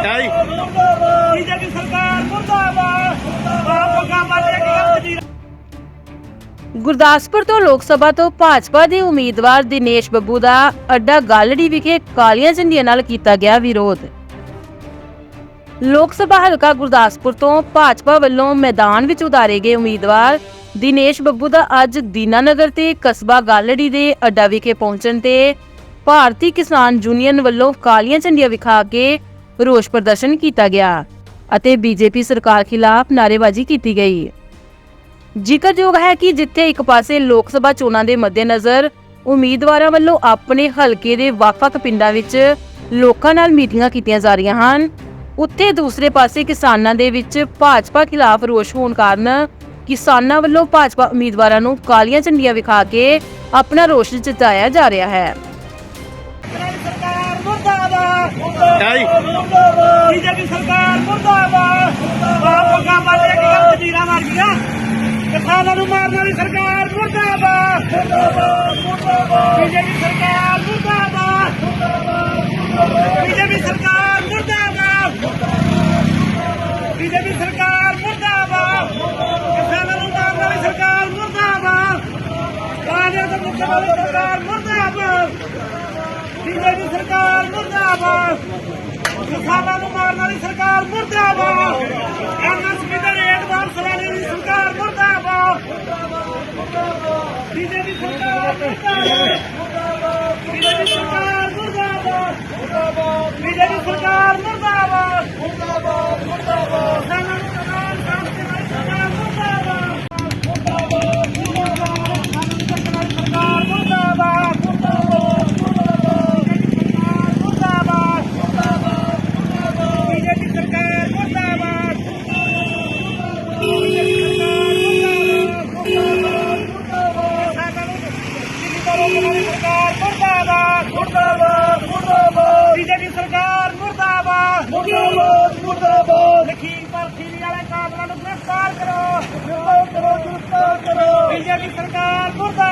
BJP ਸਰਕਾਰ ਮੁਰਦਾਬਾਦ। ਬਾਪਗਾ ਮਾਲੇ ਕੀ ਵਜ਼ੀਰ ਗੁਰਦਾਸਪੁਰ ਤੋਂ ਲੋਕ ਸਭਾ ਤੋਂ ਭਾਜਪਾ ਦੇ ਉਮੀਦਵਾਰ ਦਿਨੇਸ਼ ਬੱਬੂ ਦਾ ਅੱਡਾ ਗਾਲੜੀ ਵਿਖੇ ਕਾਲੀਆਂ ਝੰਡੀਆਂ ਨਾਲ ਕੀਤਾ ਗਿਆ ਵਿਰੋਧ। ਲੋਕ ਸਭਾ ਹਲਕਾ ਗੁਰਦਾਸਪੁਰ ਤੋਂ ਭਾਜਪਾ ਵੱਲੋਂ ਮੈਦਾਨ ਵਿੱਚ ਉਤਾਰੇ ਗਏ ਉਮੀਦਵਾਰ ਦਿਨੇਸ਼ ਬੱਬੂ ਦਾ ਅੱਜ ਦੀਨਾਨਗਰ ਤੇ ਕਸਬਾ ਗਾਲੜੀ ਦੇ ਅੱਡਾ ਵਿਖੇ ਪਹੁੰਚਣ ਤੇ ਭਾਰਤੀ ਕਿਸਾਨ ਯੂਨੀਅਨ ਵੱਲੋਂ ਕਾਲੀਆਂ ਝੰਡੀਆਂ ਵਿਖਾ ਕੇ ਰੋਸ ਪ੍ਰਦਰਸ਼ਨ ਕੀਤਾ ਗਿਆ ਅਤੇ ਬੀਜੇਪੀ ਸਰਕਾਰ ਖਿਲਾਫ ਨਾਅਰੇਬਾਜ਼ੀ ਕੀਤੀ ਗਈ। ਜ਼ਿਕਰਯੋਗ ਹੈ ਕਿ ਜਿੱਥੇ ਇੱਕ ਪਾਸੇ ਲੋਕ ਸਭਾ ਚੋਣਾਂ ਦੇ ਮੱਦੇਨਜ਼ਰ ਉਮੀਦਵਾਰਾਂ ਵੱਲੋਂ ਆਪਣੇ ਹਲਕੇ ਦੇ ਵੱਖ-ਵੱਖ ਪਿੰਡਾਂ ਵਿੱਚ ਲੋਕਾਂ ਨਾਲ ਮੀਟਿੰਗਾਂ ਕੀਤੀਆਂ ਜਾ ਰਹੀਆਂ ਹਨ, ਉੱਥੇ ਦੂਸਰੇ ਪਾਸੇ ਕਿਸਾਨਾਂ ਦੇ ਵਿੱਚ ਭਾਜਪਾ ਖਿਲਾਫ ਰੋਸ ਹੋਣ ਕਾਰਨ ਕਿਸਾਨਾਂ ਵੱਲੋਂ ਭਾਜਪਾ ਉਮੀਦਵਾਰਾਂ ਨੂੰ ਕਾਲੀਆਂ ਝੰਡੀਆਂ ਵਿਖਾ ਕੇ ਆਪਣਾ ਰੋਸ ਜਤਾਇਆ ਜਾ ਰਿਹਾ ਹੈ। ਮੁਰਦਾਬਾਦ ਬੀਜੇਪੀ ਸਰਕਾਰ ਮੁਰਦਾਬਾਦ। ਬਾਪਗਾ ਮਾਲੇ ਕੀ ਵਜ਼ੀਰਾਂ ਮਾਰ ਗਿਆ ਕਿਸਾਨਾਂ ਨੂੰ ਮਾਰਨ ਵਾਲੀ ਸਰਕਾਰ ਮੁਰਦਾਬਾਦ। ਬੀਜੇਪੀ ਸਰਕਾਰ ਮੁਰਦਾਬਾਦ। ਬੀਜੇਪੀ ਸਰਕਾਰ ਮੁਰਦਾਬਾਦ। ਬੀਜੇਪੀ ਸਰਕਾਰ ਮੁਰਦਾਬਾਦ। ਕਿਸਾਨਾਂ ਨੂੰ ਮਾਰਨ ਵਾਲੀ ਸਰਕਾਰ ਮੁਰਦਾਬਾਦ। ਕਾਂਗਰਸ ਦੇ ਮੁੱਖ ਵਾਲੀ ਸਰਕਾਰ ਮੁਰਦਾਬਾਦ। ਬੀਜੇਪੀ ਮੁਰਦਾਬਾਦ! ਕਿਸਾਨਾਂ ਨੂੰ ਮਾਰਨ ਵਾਲੀ ਸਰਕਾਰ ਮੁਰਦਾਬਾਦ! ਐਮਐਸਪੀ ਦੇ ਰੇਟ ਵਾਪਸ ਲੈਣ ਵਾਲੀ ਸਰਕਾਰ ਮੁਰਦਾਬਾਦ! ਬੀਜੇਪੀ ਸਰਕਾਰ ਮੁਰਦਾਬਾਦ! ਬੀਜੇਪੀ ਸਰਕਾਰ ਮੁਰਦਾਬਾਦ ਬੀਜੇਪੀ ਸਰਕਾਰ ਮੁਰਦਾਬਾਦ ਮੁਰਦਾਬਾਦ ਮੁਰਦਾਬਾਦ ਕਿਸਾਨਾਂ ਨੂੰ ਮਾਰਨ ਵਾਲੀ ਸਰਕਾਰ ਮੁਰਦਾਬਾਦ ਮੁਰਦਾਬਾਦ ਮੁਰਦਾਬਾਦ ਸਰਕਾਰ ਮੁਰਦਾਬਾਦ ਮੁਰਦਾਬਾਦ ਬੀਜੇਪੀ ਸਰਕਾਰ ਮੁਰਦਾਬਾਦ ਬੀਜੇਪੀ ਸਰਕਾਰ ਮੁਰਦਾਬਾਦ। ਮੁਰਦਾਬਾਦ ਮੁਰਦਾਬਾਦ। ਵਾਲੇ ਕਾਤਲਾਂ ਨੂੰ ਗ੍ਰਿਫਤਾਰ ਕਰੋ। ਗ੍ਰਿਫਤਾਰ ਕਰੋ ਗ੍ਰਿਫਤਾਰ ਕਰੋ। ਬੀਜੇਪੀ ਸਰਕਾਰ ਮੁਰਦਾਬਾਦ।